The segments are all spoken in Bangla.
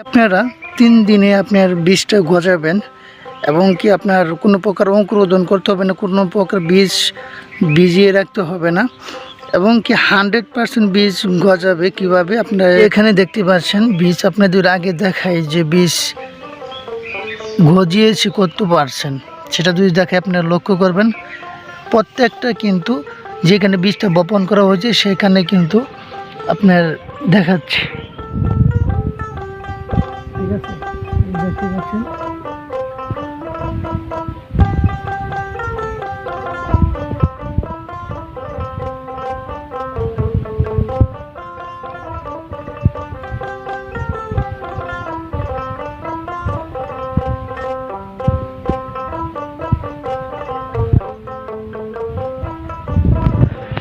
আপনারা তিন দিনে আপনার বীজটা গজাবেন এবং কি আপনার কোনো প্রকার অঙ্কুরোদন করতে হবে না, কোনো প্রকার বীজ ভিজিয়ে রাখতে হবে না এবং কি হান্ড্রেড পার্সেন্ট বীজ গজাবে কীভাবে? আপনারা এখানে দেখতে পাচ্ছেন বীজ আপনাদের আগে দেখায় যে বীজ গজিয়েছে কত পারছেন সেটা যদি দেখে আপনারা লক্ষ্য করবেন, প্রত্যেকটা কিন্তু যেখানে বীজটা বপন করা হয়েছে সেখানে কিন্তু আপনার দেখাচ্ছে।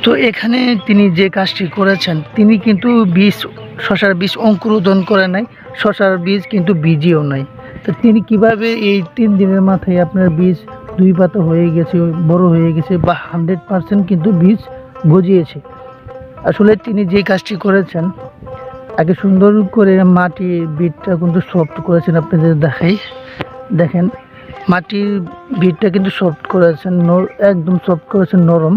তো এখানে তিনি যে কাজটি করেছেন, তিনি কিন্তু বীজ, শশার বীজ অঙ্কুরোদন করে নাই, শশার বীজ কিন্তু বীজিও নাই। তো তিনি কীভাবে এই তিন দিনের মাথায় আপনার বীজ দুই পাতা হয়ে গেছে, বড় হয়ে গেছে বা হান্ড্রেড পার্সেন্ট কিন্তু বীজ গজিয়েছে? আসলে তিনি যে কাজটি করেছেন, আগে সুন্দর করে মাটির বিটটা কিন্তু সফট করেছেন, আপনাদের দেখাই। দেখেন, মাটির বিটটা কিন্তু সফট করেছেন একদম সফট করেছেন নরম।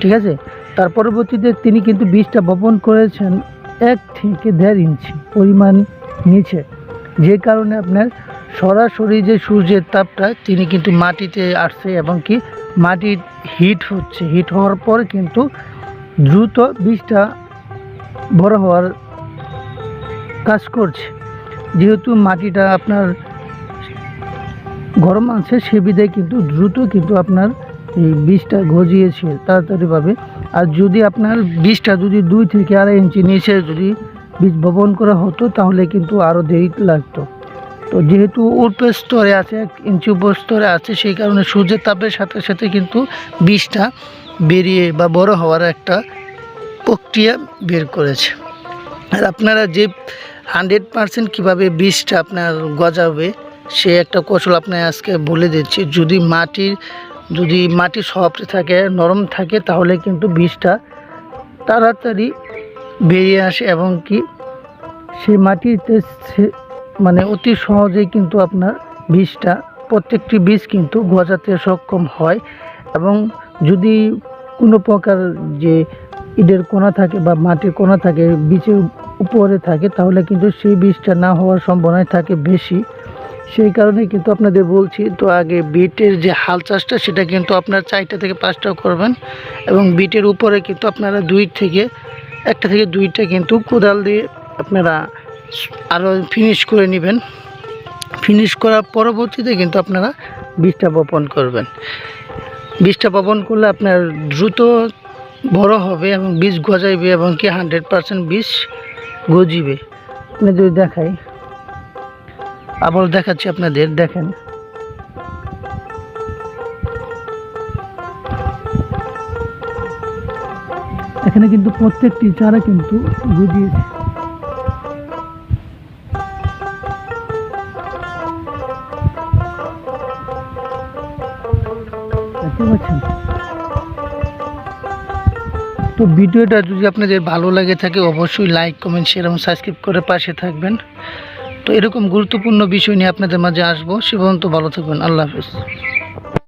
ঠিক আছে? তার পরবর্তীতে তিনি কিন্তু বীজটা বপন করেছেন এক থেকে দেড় ইঞ্চি পরিমাণ নিচে। যে কারণে আপনার সরাসরি যে সূর্যের তাপটা তিনি কিন্তু মাটিতে আসছে এবং কি মাটির হিট হচ্ছে। হিট হওয়ার পর কিন্তু দ্রুত বীজটা বড় হওয়ার কাজ করছে। যেহেতু মাটিটা আপনার গরম আছে, সে বিধায় কিন্তু দ্রুত কিন্তু আপনার বীজটা গজিয়েছে তাড়াতাড়িভাবে আর যদি আপনার বীজটা যদি দুই থেকে আড়াই ইঞ্চি নিচে যদি বীজ বপন করা হতো, তাহলে কিন্তু আরও দেরি লাগতো। তো যেহেতু উপর স্তরে আছে, এক ইঞ্চি উপর স্তরে আছে, সেই কারণে সূর্যের তাপের সাথে সাথে কিন্তু বীজটা বেরিয়ে বা বড় হওয়ার একটা প্রক্রিয়া বের করেছে। আর আপনারা যে হান্ড্রেড পার্সেন্ট কীভাবে বীজটা আপনার গজাবে, সে একটা কৌশল আপনার আজকে বলে দিচ্ছি। যদি মাটির যদি মাটি সফট থাকে, নরম থাকে, তাহলে কিন্তু বীজটা তাড়াতাড়ি বেরিয়ে আসে এবং কি সেই মাটিতে সে- মানে অতি সহজেই কিন্তু আপনার বীজটা, প্রত্যেকটি বীজ কিন্তু গজাতে সক্ষম হয় এবং যদি কোনো প্রকার যে ইটের কোনা থাকে বা মাটির কোনা থাকে, বীজের উপরে থাকে, তাহলে কিন্তু সেই বীজটা না হওয়ার সম্ভাবনা থাকে বেশি। সেই কারণে কিন্তু আপনাদের বলছি, তো আগে বিটের যে হাল চাষটা, সেটা কিন্তু আপনার চারটা থেকে পাঁচটাও করবেন এবং বিটের উপরে কিন্তু আপনারা দুই থেকে, একটা থেকে দুইটা কিন্তু কোদাল দিয়ে আপনারা আরও ফিনিশ করে নেবেন। ফিনিশ করার পরবর্তীতে কিন্তু আপনারা বীজটা বপন করবেন। বীজটা বপন করলে আপনার দ্রুত বড় হবে এবং বীজ গজাইবে এবং কি হান্ড্রেড পার্সেন্ট বীজ গজিবে। আপনি যদি দেখাই। আবার দেখাচ্ছি আপনাদের, দেখেন। এখানে কিন্তু প্রত্যেকটি চারা কিন্তু পাচ্ছেন? তো ভিডিওটা যদি আপনাদের ভালো লাগে থাকে, অবশ্যই লাইক কমেন্ট শেয়ার এবং সাবস্ক্রাইব করে পাশে থাকবেন। তো এরকম গুরুত্বপূর্ণ বিষয় নিয়ে আপনাদের মাঝে আসব। সে পর্যন্ত ভালো থাকবেন। আল্লাহ হাফিজ।